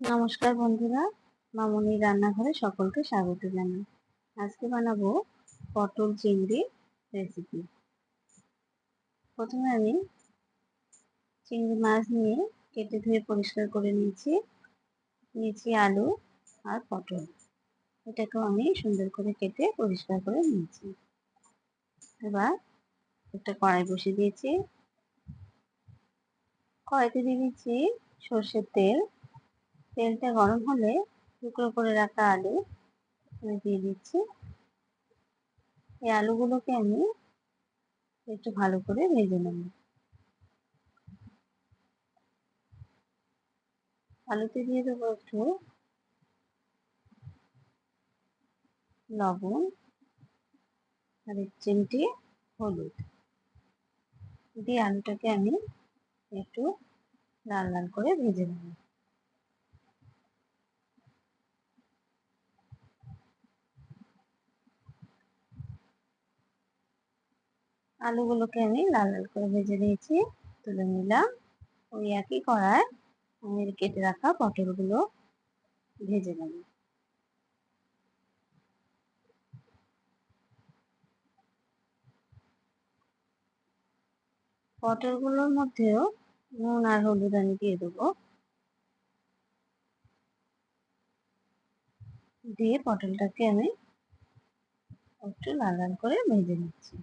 নমস্কার বন্ধুরা, মামনির রান্নাঘরে সকলকে স্বাগত জানাই। আজকে বানাবো পটল চিংড়ি রেসিপি প্রথমে আমি চিংড়ি মাছ নিয়ে কেটে ধুয়ে পরিষ্কার করে নিয়েছি। নিয়েছি আলু আর পটল। এটাকেও আমি সুন্দর করে কেটে পরিষ্কার করে নিয়েছি। এবার একটা কড়াই বসিয়ে দিয়েছি। কড়াইতে দিয়ে দিচ্ছি সর্ষের তেল। তেলটা গরম হলে টুকরো করে রাখা আলু দিয়ে দিচ্ছি। এই আলুগুলোকে আমি একটু ভালো করে ভেজে নেব। আলুতে দিয়ে দেবো একটু লবণ আর এক চিমটি হলুদ। দিয়ে আলুটাকে আমি একটু লাল লাল করে ভেজে নেব। আলুগুলোকে আমি লাল লাল করে ভেজে নিয়েছি, তুলে নিলাম। ওই একই কড়ায় আমি কেটে রাখা পটলগুলো ভেজে নেব। পটলগুলোর মধ্যেও নুন আর হলুদ আমি দিয়ে দেবো। দিয়ে পটলটাকে আমি একটু লাল লাল করে ভেজে নিচ্ছি।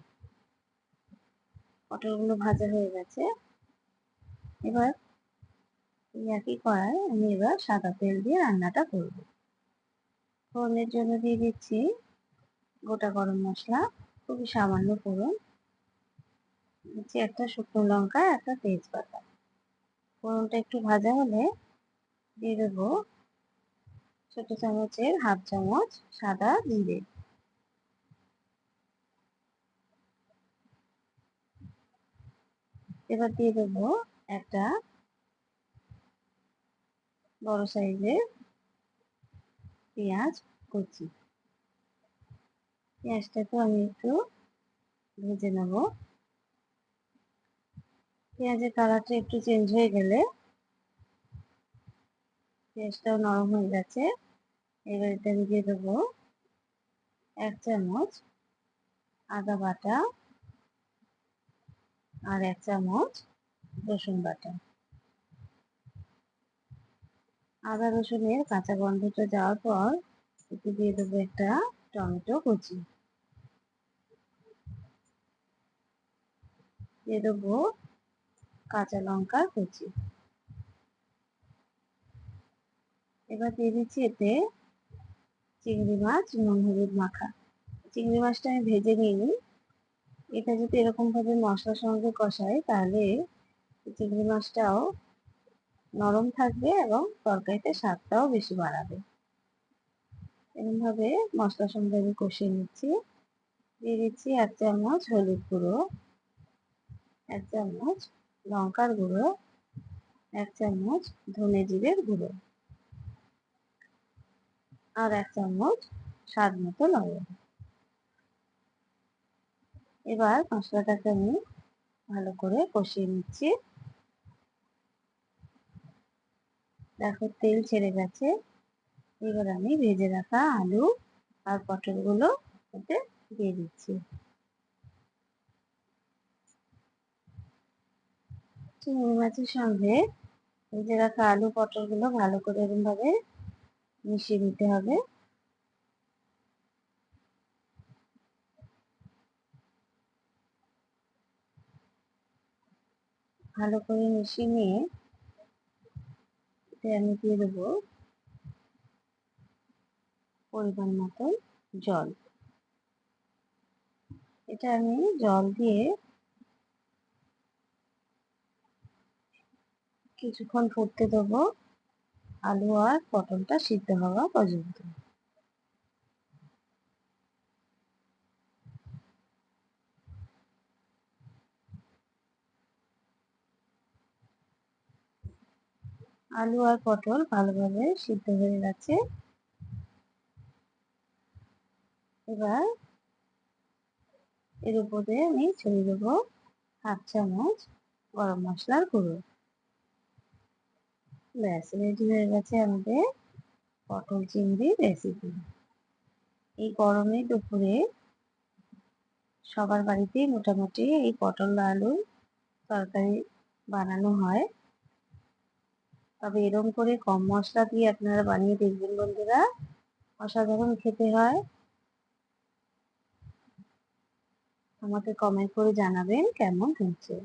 পটলগুলো ভাজা হয়ে গেছে। এবার এই একই কড়াই আমি এবার সাদা তেল দিয়ে রান্নাটা করব। ফোড়নের জন্য দিয়ে দিচ্ছি গোটা গরম মশলা, খুবই সামান্য ফোড়ন, দিচ্ছি একটা শুকনো লঙ্কা, একটা তেজপাতা। ফোড়নটা একটু ভাজা হলে দিয়ে দেবো ছোট চামচের হাফ চামচ সাদা জিরে। এবার দিয়ে দেবো একটা বড় সাইজের পেঁয়াজ কুচি। পেঁয়াজটাকে আমি একটু ভেজে নেব। পেঁয়াজের কালারটা একটু চেঞ্জ হয়ে গেলে পেঁয়াজটাও নরম হয়ে গেছে। এবার এটা দিয়ে দেবো এক চামচ আদা বাটা আর এক চামচ রসুন বাটা। আদা রসুনের কাঁচা গন্ধটা যাওয়ার পর এতে দিয়ে দেবো একটা টমেটো কুচি। দিয়ে দেবো কাঁচা লঙ্কার কুচি। এবার দিয়ে দিচ্ছি এতে চিংড়ি মাছ, নুন, হলুদ মাখা। চিংড়ি মাছটা আমি ভেজে নিয়ে নিই এটা যদি এরকমভাবে মশলার সঙ্গে কষাই, তাহলে চিংড়ি মাছটাও নরম থাকবে এবং তরকারিতে স্বাদটাও বেশি বাড়াবে। এরকমভাবে মশলার সঙ্গে আমি কষিয়ে নিচ্ছি। দিয়ে দিচ্ছি এক চামচ হলুদ গুঁড়ো, এক চামচ লঙ্কার গুঁড়ো, এক চামচ ধনে জিরের গুঁড়ো আর এক চামচ স্বাদ মতো লবণ। এবার মশলাটাকে আমি ভালো করে কষিয়ে নিচ্ছি। দেখো, তেল ছেড়ে গেছে। এবার আমি ভেজে রাখা আলু আর পটলগুলো এতে দিয়ে দিচ্ছি। চিংড়ি মাছের সঙ্গে ভেজে রাখা আলু পটলগুলো ভালো করে এরকমভাবে মিশিয়ে নিতে হবে। ভালো করে মিশিয়ে নিয়ে এতে আমি দিয়ে দেবো পরিমাণ মতো জল। এটা আমি জল দিয়ে কিছুক্ষণ ফুটতে দেবো আলু আর পটলটা সিদ্ধ হওয়া পর্যন্ত। আলু আর পটল ভালোভাবে সিদ্ধ হয়ে গেছে। এবার এর উপরে আমি ছড়িয়ে দেবো হাফ চামচ গরম মশলার গুঁড়ো। ব্যাস রেডি হয়ে গেছে আমাদের পটল চিংড়ি রেসিপি এই গরমে দুপুরে সবার বাড়িতেই মোটামুটি এই পটল আলু তরকারি বানানো হয়। তবে এরম করে কম মশলা দিয়ে আপনারা বানিয়ে দেখবেন বন্ধুরা। অসাধারণ খেতে হয়। আমাকে কমেন্ট করে জানাবেন কেমন হয়েছে।